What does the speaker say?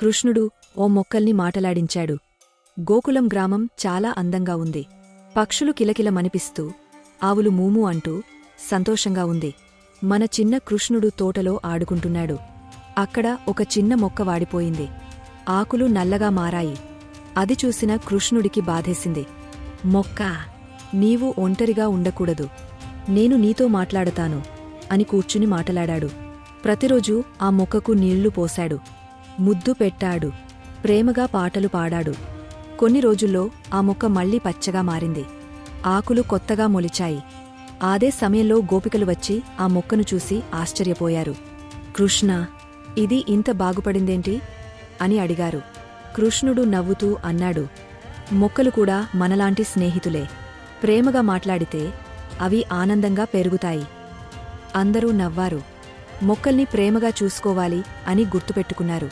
కృష్ణుడు ఓ మొక్కల్ని మాటలాడించాడు. గోకులం గ్రామం చాలా అందంగా ఉంది. పక్షులు కిలకిలమనిపిస్తూ ఆవులు మూము అంటూ సంతోషంగా ఉంది. మన చిన్న కృష్ణుడు తోటలో ఆడుకుంటున్నాడు. అక్కడ ఒక చిన్న మొక్క వాడిపోయింది. ఆకులు నల్లగా మారాయి. అది చూసిన కృష్ణుడికి బాధేసింది. మొక్క నీవు ఒంటరిగా ఉండకూడదు. నేను నీతో మాట్లాడతాను అని కూర్చుని మాటలాడాడు. ప్రతిరోజూ ఆ మొక్కకు నీళ్ళు పోశాడు. ముద్దు పెట్టాడు. ప్రేమగా పాటలు పాడాడు. కొన్ని రోజుల్లో ఆ మొక్క మళ్ళీ పచ్చగా మారింది. ఆకులు కొత్తగా మొలిచాయి. అదే సమయంలో గోపికలు వచ్చి ఆ మొక్కను చూసి ఆశ్చర్యపోయారు. కృష్ణ ఇది ఇంత బాగుపడిందేంటి? అని అడిగారు. కృష్ణుడు నవ్వుతూ అన్నాడు. మొక్కలు కూడా మనలాంటి స్నేహితులే. ప్రేమగా మాట్లాడితే అవి ఆనందంగా పెరుగుతాయి. అందరూ నవ్వారు. మొక్కల్ని ప్రేమగా చూసుకోవాలి అని గుర్తుపెట్టుకున్నారు.